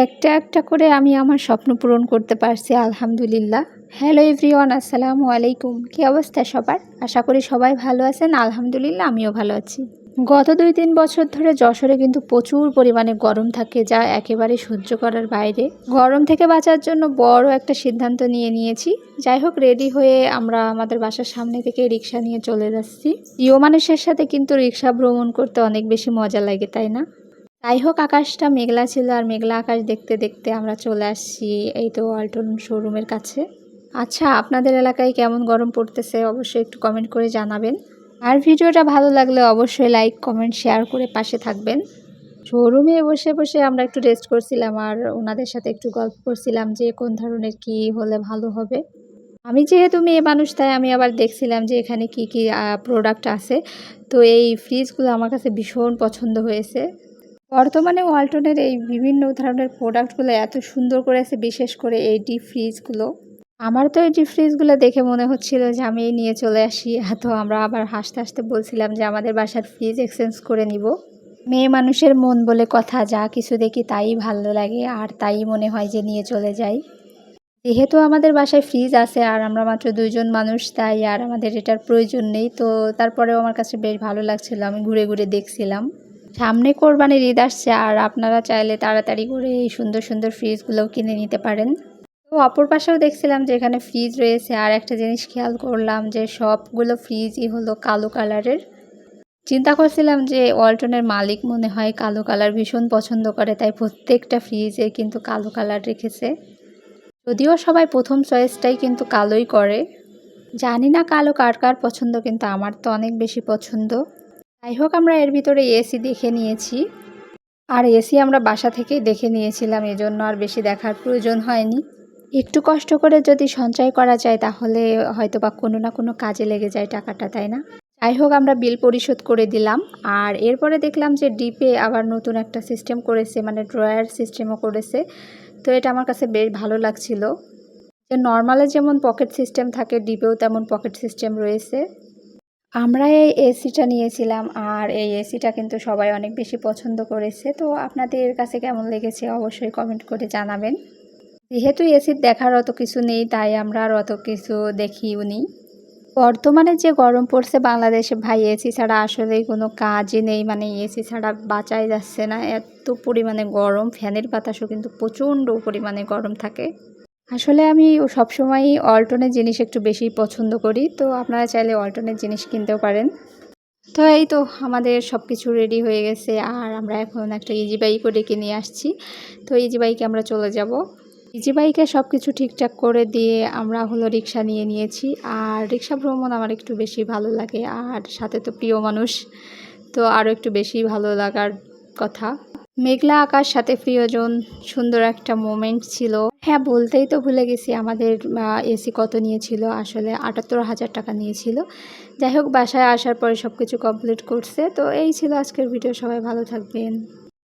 একটা একটা করে আমি আমার স্বপ্ন পূরণ করতে পারছি, আলহামদুলিল্লাহ। হ্যালো এভরিওয়ান আসসালামু আলাইকুম। কী অবস্থা সবার? আশা করি সবাই ভালো আছেন, আলহামদুলিল্লাহ আমিও ভালো আছি। গত দুই তিন বছর ধরে যশোরে কিন্তু প্রচুর পরিমাণে গরম থাকে, যা একেবারে সহ্য করার বাইরে। গরম থেকে বাঁচার জন্য বড় একটা সিদ্ধান্ত নিয়ে নিয়েছি। যাই হোক রেডি হয়ে আমরা আমাদের বাসার সামনে থেকে রিক্সা নিয়ে চলে যাচ্ছি। প্রিয় মানুষের সাথে কিন্তু রিক্সা ভ্রমণ করতে অনেক বেশি মজা লাগে, তাই না? যাই হোক, আকাশটা মেঘলা ছিল আর মেঘলা আকাশ দেখতে দেখতে আমরা চলে আসছি এই তো ওয়ালটন শোরুমের কাছে। আচ্ছা আপনাদের এলাকায় কেমন গরম পড়তেছে অবশ্যই একটু কমেন্ট করে জানাবেন। আর ভিডিওটা ভালো লাগলে অবশ্যই লাইক কমেন্ট শেয়ার করে পাশে থাকবেন। শোরুমে বসে বসে আমরা একটু রেস্ট করছিলাম আর ওনাদের সাথে একটু গল্প করছিলাম যে কোন ধরনের কি হলে ভালো হবে। আমি যেহেতু মেয়ে মানুষ, তাই আমি আবার দেখছিলাম যে এখানে কি কি প্রোডাক্ট আছে। তো এই ফ্রিজগুলো আমার কাছে ভীষণ পছন্দ হয়েছে। বর্তমানে ওয়ালটনের এই বিভিন্ন ধরনের প্রোডাক্টগুলো এত সুন্দর করেছে বিশেষ করে এই ডিপ ফ্রিজগুলো। আমার তো এই ডিপ ফ্রিজগুলো দেখে মনে হচ্ছিল যে আমি নিয়ে চলে আসি। এত আমরা আবার হাসতে হাসতে বলছিলাম যে আমাদের বাসার ফ্রিজ এক্সচেঞ্জ করে নিব। মেয়ে মানুষের মন বলে কথা, যা কিছু দেখি তাই ভালো লাগে, আর তাই মনে হয় যে নিয়ে চলে যাই। যেহেতু আমাদের বাসায় ফ্রিজ আছে আর আমরা মাত্র দুইজন মানুষ, তাই আর আমাদের এটার প্রয়োজন নেই। তো তারপরেও আমার কাছে বেশ ভালো লাগছিল, আমি ঘুরে ঘুরে দেখছিলাম। সামনে কোরবানির ঈদ আসছে আর আপনারা চাইলে তাড়াতাড়ি করে এই সুন্দর সুন্দর ফ্রিজগুলোও কিনে নিতে পারেন। তো অপর পাশেও দেখছিলাম যে এখানে ফ্রিজ রয়েছে আর একটা জিনিস খেয়াল করলাম যে সবগুলো ফ্রিজই হলো কালো কালারের। চিন্তা করছিলাম যে ওয়ালটনের মালিক মনে হয় কালো কালার ভীষণ পছন্দ করে, তাই প্রত্যেকটা ফ্রিজে কিন্তু কালো কালার রেখেছে। যদিও সবাই প্রথম চয়েসটাই কিন্তু কালোই করে। জানি না কালো কার কার পছন্দ, কিন্তু আমার তো অনেক বেশি পছন্দ। যাই হোক, আমরা এর ভিতরে এসি দেখে নিয়েছি। আর এসি আমরা বাসা থেকেই দেখে নিয়েছিলাম, এজন্য আর বেশি দেখার প্রয়োজন হয়নি। একটু কষ্ট করে যদি সঞ্চয় করা যায়, তাহলে হয়তো বা কোনো না কোনো কাজে লেগে যায় টাকাটা, তাই না? যাই হোক, আমরা বিল পরিশোধ করে দিলাম। আর এরপরে দেখলাম যে ডিপে আবার নতুন একটা সিস্টেম করেছে মানে ড্রয়ার সিস্টেমও করেছে। তো এটা আমার কাছে বেশ ভালো লাগছিল। যে নর্মালে যেমন পকেট সিস্টেম থাকে ডিপেও তেমন পকেট সিস্টেম রয়েছে। আমরা এই এসিটা নিয়েছিলাম আর এই এসিটা কিন্তু সবাই অনেক বেশি পছন্দ করেছে। তো আপনাদের কাছে কেমন লেগেছে অবশ্যই কমেন্ট করে জানাবেন। যেহেতু এসির দেখার অত কিছু নেই, তাই আমরা আর অত কিছু দেখিও নি। বর্তমানে যে গরম পড়ছে বাংলাদেশে, ভাই, এসি ছাড়া আসলেই কোনো কাজই নেই। মানে এসি ছাড়া বাঁচাই যাচ্ছে না। এত পরিমাণে গরম, ফ্যানের বাতাসও কিন্তু প্রচণ্ড পরিমাণে গরম থাকে। আসলে আমি সবসময়ই অল্টনের জিনিস একটু বেশি পছন্দ করি, তো আপনারা চাইলে অল্টনের জিনিস কিনতেও পারেন। তো এই তো আমাদের সব কিছু রেডি হয়ে গেছে, আর আমরা এখন একটা ইজি বাইকও ডেকে নিয়ে আসছি। তো ইজি বাইকে আমরা চলে যাব। ইজি বাইকে সব কিছু ঠিকঠাক করে দিয়ে আমরা হলো রিক্সা নিয়ে নিয়েছি, আর রিক্সা ভ্রমণ আমার একটু বেশি ভালো লাগে, আর সাথে তো প্রিয় মানুষ, তো আরও একটু বেশি ভালো লাগার কথা। মেঘলা আকাশ সাথে প্রিয়জন, সুন্দর একটা মোমেন্ট ছিল। হ্যাঁ বলতেই তো ভুলে গেছি, আমাদের এসি কত নিয়েছিল? আসলে আটাত্তর হাজার টাকা নিয়েছিল। যাই হোক, বাসায় আসার পরে সব কিছু কমপ্লিট করছে। তো এই ছিল আজকের ভিডিও সবাই ভালো থাকবেন।